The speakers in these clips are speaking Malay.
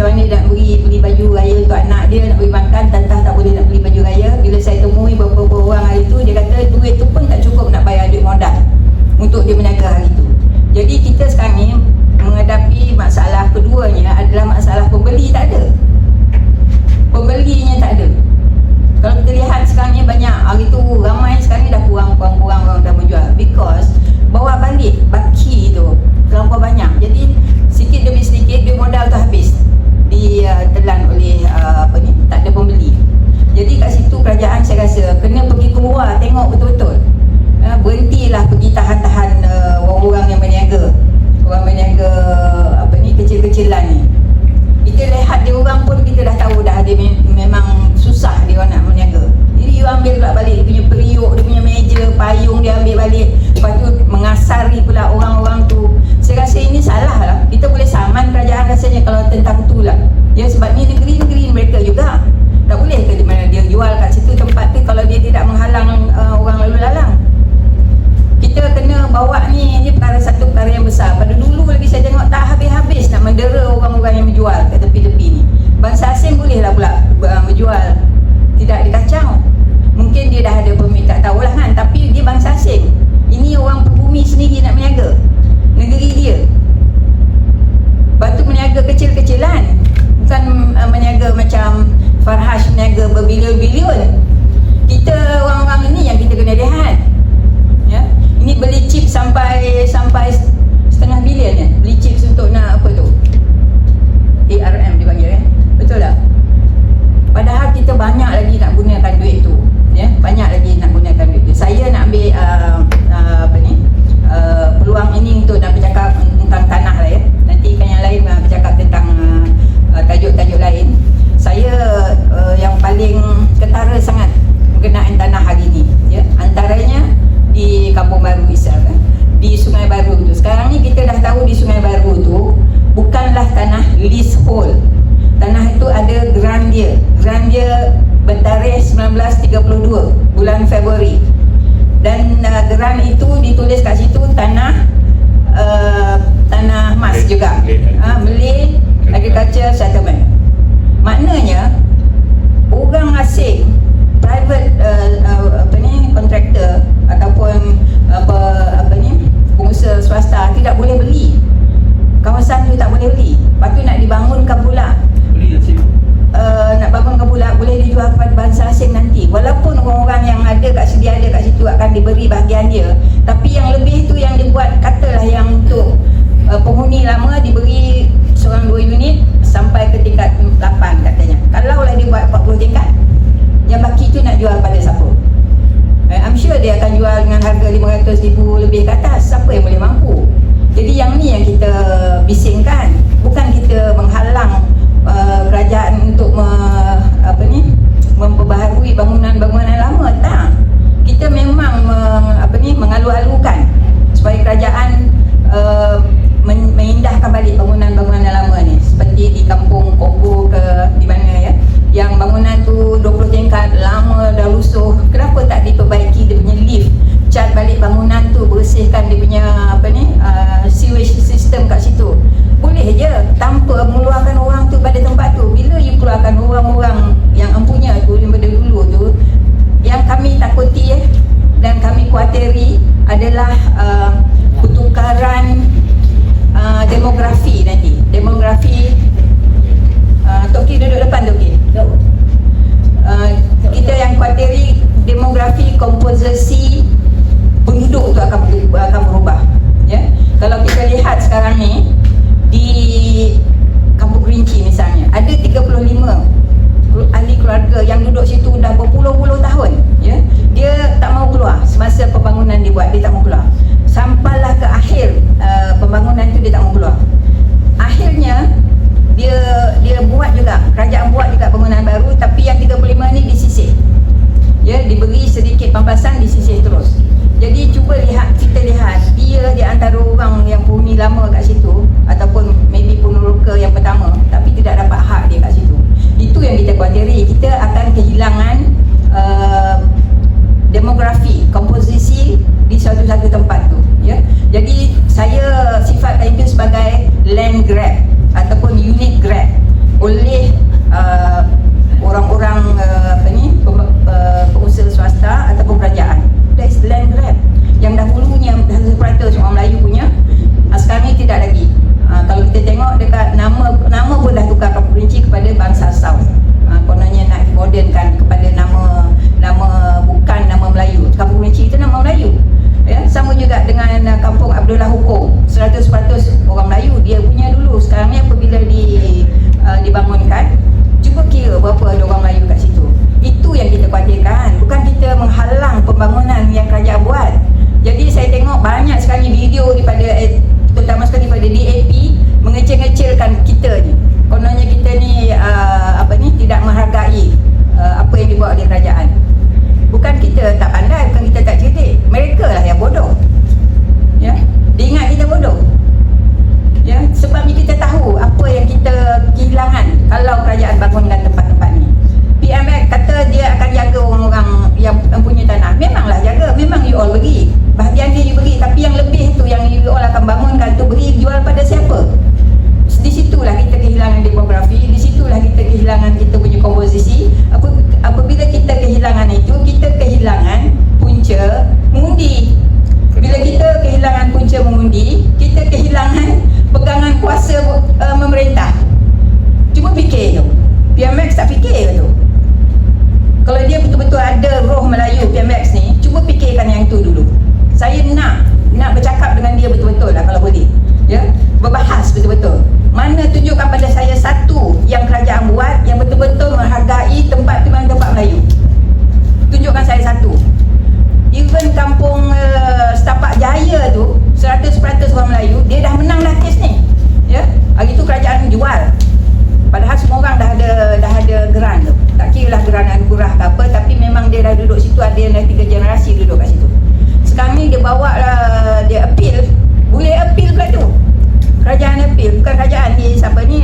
macam mana nak beri beli baju raya untuk anak dia nak beri makan tantah tak boleh nak beli baju raya. Bila saya temui beberapa orang hari tu dia kata duit tu pun tak cukup nak bayar duit modal untuk dia berniaga hari tu. Jadi kita sekarang ni menghadapi masalah keduanya adalah masalah pembeli tak ada. Pembelinya tak ada. Kalau kita lihat sekarang ni banyak hari tu ramai sekarang ni dah kurang kurang kurang orang dah menjual. Because bawa balik. kononnya orang asing private uh, uh apa ni kontraktor ataupun apa apa ni pengusaha swasta tidak boleh beli. Kawasan tu tak boleh beli. Lepas tu nak dibangunkan pula. Beli uh, nak bangunkan pula boleh dijual kepada bangsa asing nanti. Walaupun orang-orang yang ada kat sedia ada kat situ akan diberi bahagian dia. Tapi yang lebih tu yang dibuat katalah yang untuk uh, penghuni lama diberi seorang dua unit sampai ke tingkat 8 katanya. 20 tingkat lama dah rusuh. Kenapa tak diperbaiki dia punya lift? Cat balik bangunan tu bersihkan dia punya apa ni uh, sewage system kat situ. Boleh je tanpa mengeluarkan orang tu pada tempat tu. Bila you keluarkan orang-orang yang empunya tu daripada dulu tu yang kami takuti eh dan kami kuatiri adalah uh, pertukaran uh, demografi nanti. Demografi uh, Toki duduk depan Toki duduk Eh, Gita यांच्या sedikit pampasan di sisi terus. Jadi cuba lihat kita lihat dia di antara orang yang bumi lama kat situ ataupun maybe penuruka yang pertama tapi tidak dapat hak dia kat situ. Itu yang kita kuatiri. Kita akan kehilangan uh, demografi, komposisi di satu-satu tempat tu. Ya? Jadi saya sifat itu sebagai land grab ataupun unit grab oleh uh, orang-orang uh, NGO daripada eh, terutama sekali daripada DAP mengecil-ngecilkan kita ni. Kononnya kita ni uh, apa ni tidak menghargai uh, apa yang dibuat oleh kerajaan. Bukan kita tak pandai, bukan kita tak cerdik. Mereka lah yang bodoh. Ya, diingat kita bodoh. Ya, sebab ni kita tahu apa yang kita kehilangan kalau kerajaan bangunkan tempat-tempat ni. PMX kata dia akan jaga orang-orang yang mempunyai tanah. Memanglah jaga, memang you all beri. Bahagian dia you beri, tapi yang lebih bukan kerajaan ni siapa ni?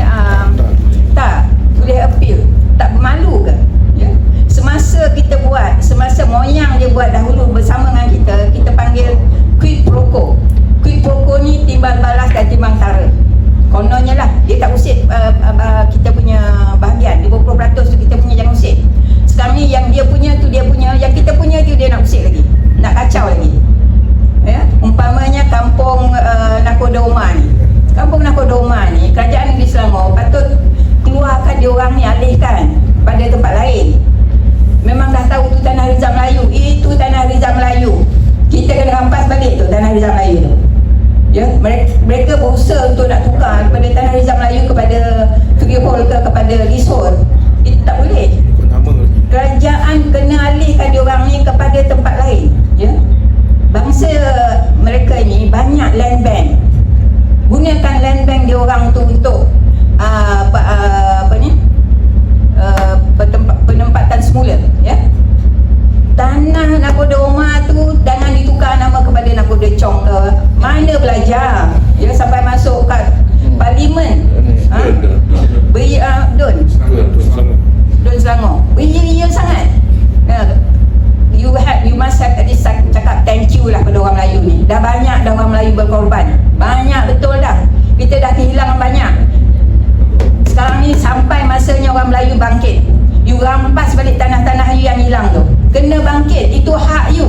bangkit. You rampas balik tanah-tanah you yang hilang tu. Kena bangkit. Itu hak you.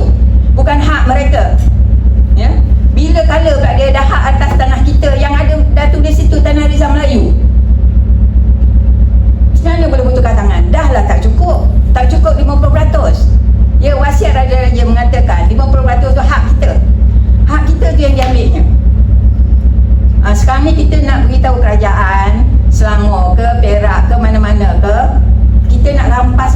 Bukan hak mereka. Ya? Yeah? Bila kala kat dia ada hak atas tanah kita yang ada dah tulis situ tanah Rizal Melayu. Mana boleh butuhkan tangan? Dah lah tak cukup. Tak cukup 50%. Ya, yeah, wasiat raja-raja mengatakan 50% tu hak kita. Hak kita tu yang diambilnya. Ha, sekarang ni kita nak beritahu kerajaan Selangor ke Perak ke mana-mana ke Kita nak rampas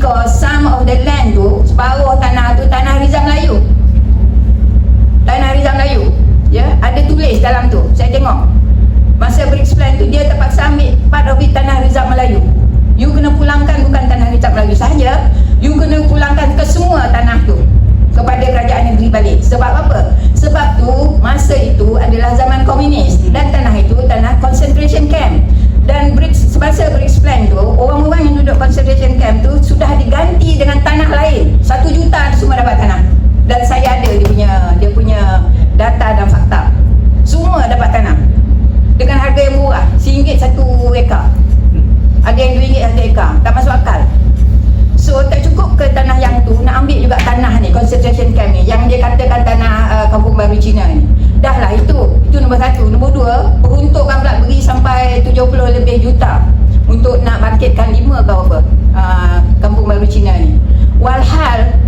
because some of the land tu separuh tanah tu tanah Rizal Melayu. Tanah Rizal Melayu ya? Yeah? ada tulis dalam tu saya tengok. Masa berexplain tu dia terpaksa ambil part of it tanah Rizal Melayu. You kena pulangkan bukan tanah Rizal Melayu sahaja you kena pulangkan ke semua tanah tu kepada kerajaan negeri balik. Sebab apa? Sebab tu masa itu adalah zaman komunis dan tanah itu tanah concentration camp dan bridge semasa bridge plan tu orang-orang yang duduk concentration camp tu sudah diganti dengan tanah lain. Satu juta tu semua dapat tanah. Dan saya ada dia punya dia punya data dan fakta. Semua dapat tanah. Dengan harga yang murah. RM1 satu ekar. Ada yang RM2 satu ekar. Tak masuk akal. So tak cukup ke tanah yang tu? Nak ambil juga tanah ni concentration camp ni yang dia katakan tanah uh, kampung baru Cina ni. Dah lah itu. Itu nombor satu. Nombor dua Peruntukkan pula beri sampai 70 lebih juta Untuk nak bangkitkan lima ke apa uh, Kampung Baru Cina ni. Walhal